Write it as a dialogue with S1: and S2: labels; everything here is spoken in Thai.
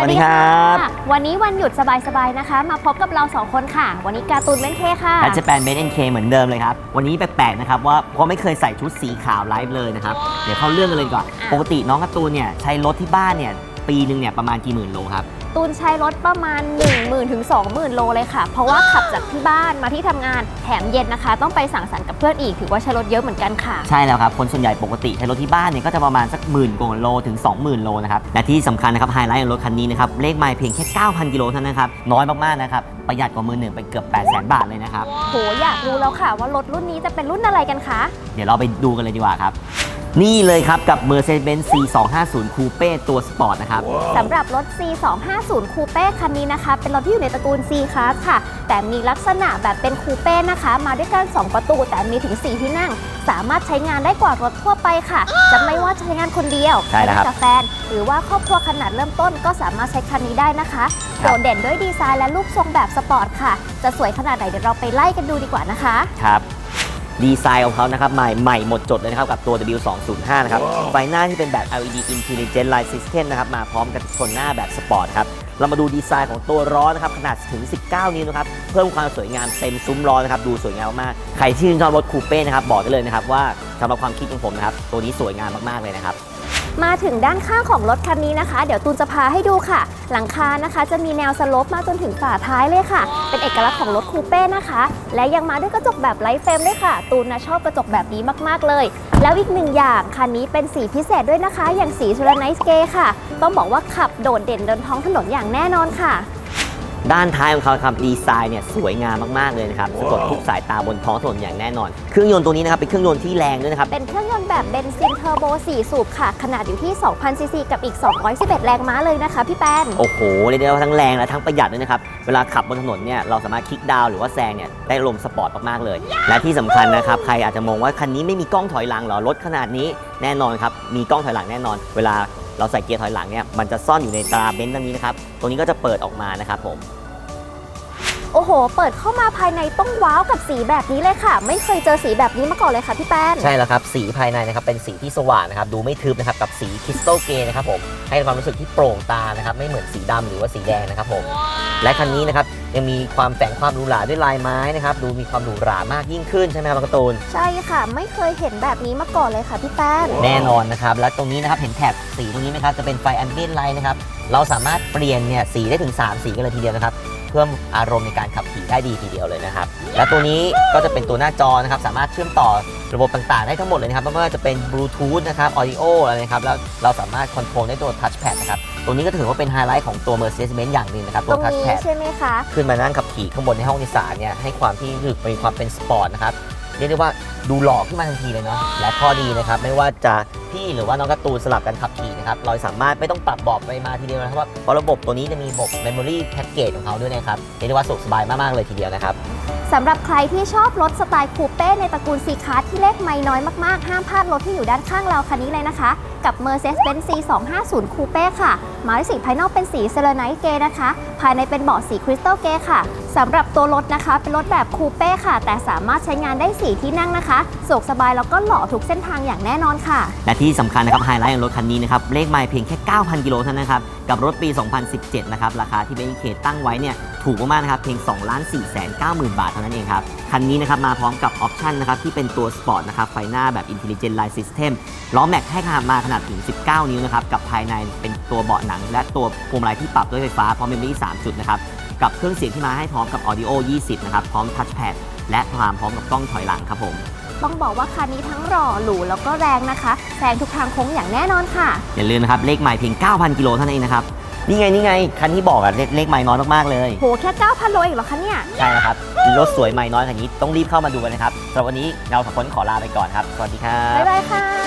S1: สวัสดีครับะ
S2: วันนี้วันหยุดสบายๆนะคะ มาพบกับเราสองคนค่ะ วันนี้การ์ตูนเล่นเคค่ะ
S1: และจะแปนเบนเอ็นเคเหมือนเดิมเลยครับ วันนี้แปลกๆนะครับว่าเพราะไม่เคยใส่ชุดสีขาวไลฟ์เลยนะครับ เดี๋ยวเข้าเรื่องกันเลยดีกว่อน
S2: อะ
S1: ปกติน้องการ์ตูนเนี่ยใช้รถที่บ้านเนี่ยปีหนึ่งเนี่ยประมาณกี่หมื่นโลครับ
S2: ตูนใช้รถประมาณ 1 0,000ถึง20,000 โลเลยค่ะ เพราะว่าขับจากที่บ้านมาที่ทำงานแถมเย็นนะคะ ต้องไปสั่งสรรค์กับเพื่อนอีกถือว่าใช้รถเยอะเหมือนกันค่ะ
S1: ใช่แล้วครับ คนส่วนใหญ่ปกติใช้รถที่บ้านเนี่ยก็จะประมาณสักหมื่นกว่าโลถึง 20,000 โลนะครับ และที่สำคัญนะครับไฮไลท์ของรถคันนี้นะครับ เลขไมล์เพียงแค่ 9,000 กิโลเท่านั้นนะครับ น้อยมากๆนะครับ ประหยัดกว่ามือหนึ่งไปเกือบ 800,000 บาทเลยนะครับ
S2: โหอยากรู้แล้วค่ะว่ารถรุ่นนี้จะเป็นรุ่นอะไรกันคะ
S1: เดี๋ยวเราไปดูกันเลยดีกว่าครับ นี่เลยครับกับ Mercedes-Benz C250 Coupe ตัวสปอร์ตนะครับ
S2: สำหรับรถ C250 คูเป้คันนี้นะคะ เป็นรถที่อยู่ในตระกูล C Class ค่ะ แต่มีลักษณะแบบเป็นคูเป้นะคะ มาด้วยกัน 2 ประตู แต่มีถึง 4 ที่นั่ง สามารถใช้งานได้กว่ารถทั่วไปค่ะ จะไม่ว่าจะใช้งานคนเดียว
S1: ใช่แล้วครับ
S2: กับแฟน หรือว่าครอบครัวขนาดเริ่มต้นก็สามารถใช้คันนี้ได้นะคะ
S1: ครั
S2: โด
S1: บ
S2: ดเด่นด้วยดีไซน์และรูปทรงแบบสปอร์ตค่ะ จะสวยขนาดไหนเดี๋ยวเราไปไล่กันดูดีกว่านะคะ
S1: ครับ ดีไซน์ของเขานะครับใหม่ใหม่หมดจดเลยนะครับ กับตัว W205 นะครับไฟหน้าที่เป็นแบบ LED Intelligent Light System นะครับมาพร้อมกับชนหน้าแบบสปอร์ตครับเรามาดูดีไซน์ของตัวล้อนะครับขนาดถึง 19 นิ้วนะครับเพิ่มความสวยงามเต็มซุ้มล้อนะครับดูสวยงามมากๆใครที่ชื่นชอบรถคูเป้นะครับบอกได้เลยนะครับว่าสำหรับความคิดของผมนะครับตัวนี้สวยงามมากๆเลยนะครับ
S2: มาถึงด้านข้างของรถคันนี้นะคะ เดี๋ยวตูนจะพาให้ดูค่ะ หลังคานะคะ จะมีแนวสโลปมาจนถึงฝาท้ายเลยค่ะ เป็นเอกลักษณ์ของรถคูเป้นะคะ และยังมาด้วยกระจกแบบไลท์เฟรมด้วยค่ะ ตูนนะชอบกระจกแบบนี้มากๆเลย แล้วอีกหนึ่งอย่างคันนี้เป็นสีพิเศษด้วยนะคะ อย่างสีชูรไนส์เกค่ะ ต้องบอกว่าขับโดดเด่นบนท้องถนนอย่างแน่นอนค่ะ
S1: ด้านท้ายของเขาครับดีไซน์เนี่ยสวยงามมากๆเลยนะครับสะกดทุกสายตาบนท้องถนนอย่างแน่นอน เครื่องยนต์ตัวนี้นะครับเป็นเครื่องยนต์ที่แรงด้วยนะครับ
S2: เป็นเครื่องยนต์แบบเบนซินเทอร์โบ 4 สูบค่ะ ขนาดอยู่ที่ 2,000 ซีซีกับอีก 211 แรงม้าเลยนะคะพี่แป้น
S1: โอ้โหเรียกได้ว่าทั้งแรงและทั้งประหยัดด้วยนะครับ เวลาขับบนถนนเนี่ยเราสามารถคลิกดาวน์หรือว่าแซงเนี่ยได้ลมณ์สปอร์ตมากๆเลย และที่สำคัญนะครับใครอาจจะมองว่าคันนี้ไม่มีกล้องถอยหลังเหรอรถขนาดนี้แน่นอนครับมีกล้องถอยหลังแน่นอน เวลา เราใส่เกียร์ถอยหลังเนี่ยมันจะซ่อนอยู่ในตราเบนซ์ตรงนี้นะครับตรงนี้ก็จะเปิดออกมานะครับผม
S2: อ้โห เปิดเข้ามาภายในต้องว้าวกับสีแบบนี้เลยค่ะ ไม่เคยเจอสีแบบนี้มาก่อนเลยค่ะพี่แป้น
S1: ใช่แล้วครับ สีภายในนะครับเป็นสีที่สว่างนะครับดูไม่ทึบนะครับกับสีคริสตัลเกรย์นะครับผมให้ความรู้สึกที่โปร่งตานะครับไม่เหมือนสีดำหรือว่าสีแดงนะครับผมและคันนี้นะครับยังมีความแฝงความหรูหราด้วยลายไม้นะครับดูมีความหรูหรามากยิ่งขึ้นใช่ไหมครับน้องการ์ตูน
S2: ใช่ค่ะ ไม่เคยเห็นแบบนี้มาก่อนเลยค่ะพี่แป้น
S1: แน่นอนนะครับ และตรงนี้นะครับเห็นแถบสีตรงนี้ไหมครับ จะเป็นไฟแอมเบียนไลท์นะครับ เราสามารถเปลี่ยนเนี่ยสีได้ถึง 3 สีกันเลยทีเดียวนะครับ เพิ่มอารมณ์ในการขับขี่ได้ดีทีเดียวเลยนะครับ และตัวนี้ก็จะเป็นตัวหน้าจอนะครับสามารถเชื่อมต่อระบบต่างๆ ได้ทั้งหมดเลยนะครับไม่ว่าจะเป็นบลูทูธนะครับออดิโออะไรนะครับแล้วเราสามารถคอนโทรลได้ตัวทัชแพดนะครับตัวนี้ก็ถือว่าเป็นไฮไลท์ของตัว Mercedes-Benz อย่างหนึ่งนะครับ
S2: ต
S1: ตั
S2: ร
S1: ว
S2: ง
S1: ทัช
S2: นี้
S1: แพด
S2: ใช่ไหมคะ
S1: ขึ้นมานั่งขับขี่ข้างบนในห้องโดยสารเนี่ยให้ความที่รู้สึกมีความเป็นสปอร์ตนะครับ เรียกได้ว่าดูหล่อขึ้นมาทันทีเลยเนาะและข้อดีนะครับไม่ว่าจะพี่หรือว่าน้องการ์ตูนสลับกันขับขี่นะครับเราสามารถไม่ต้องปรับเบาะไปมาทีเดียวนะครับเพราะระบบตัวนี้จะมีระบบ Memory Package ของเขาด้วยนะครับเรียกได้ว่าสะดวกสบายมากๆเลยทีเดียวนะครับ
S2: สำหรับใครที่ชอบรถสไตล์คูเป้ในตระกูลซีคาร์ที่เลขไม่น้อยมากๆ ห้ามพลาดรถที่อยู่ด้านข้างเราคันนี้เลยนะคะ กับ Mercedes-Benz C250 Coupe ค่ะ หมายเลขสีภายนอกเป็นสีเซเลไนท์เกนะคะ ภายในเป็นเบาะสีคริสตัลเกค่ะ สำหรับตัวรถนะคะ เป็นรถแบบคูเป้ค่ะ แต่สามารถใช้งานได้ 4 ที่นั่งนะคะสะดวกสบายแล้วก็หล่อทุกเส้นทางอย่างแน่นอนค่ะ
S1: และที่สำคัญนะครับไฮไลท์ของรถคันนี้นะครับเลขไมล์เพียงแค่ 9,000 กิโลเท่านั้นนะครับ กับรถปี 2017 นะครับ ราคาที่เบนซ์เคตั้งไว้เนี่ยถูกมากๆนะครับเพียง2ล้าน4แสน90,000 บาทเท่านั้นเองครับ คันนี้นะครับมาพร้อมกับออปชันนะครับที่เป็นตัวสปอร์ตนะครับไฟหน้าแบบ Intelligent Light System ล้อแม็กให้ขนาดมาขนาดถึง 19 นิ้วนะครับกับภายในเป็นตัวเบาะหนัง และตัวพวงมาลัยที่ปรับด้วยไฟฟ้าพร้อมเมมโมรี่3จุดนะครับ กับเครื่องเสียงที่มาให้พร้อมกับ Audio 20 นะครับ พร้อมทัชแพดและความพร้อมกับกล้องถอยหลังครับผม
S2: ต้องบอกว่าคันนี้ทั้งหล่อหรูแล้วก็แรงนะคะแซงทุกทางโค้งอย่างแน่นอนค่ะ
S1: อย่าลืมนะครับ เลขไมล์เพียง 9,000 กิโลเท่านั้นเองนะครับ นี่ไง นี่ไง คันที่บอกอะเลขเลขไมล์น้อยมากๆเลย
S2: โหแค่9,000โลเองเหรอคะเนี่ย
S1: ใช่แล้วครับ รถสวยไมล์น้อยคันนี้ต้องรีบเข้ามาดูกันนะครับสำหรับวันนี้เราสองคนขอลาไปก่อนครับ สวัสดีครับ
S2: บ๊ายบายค่ะ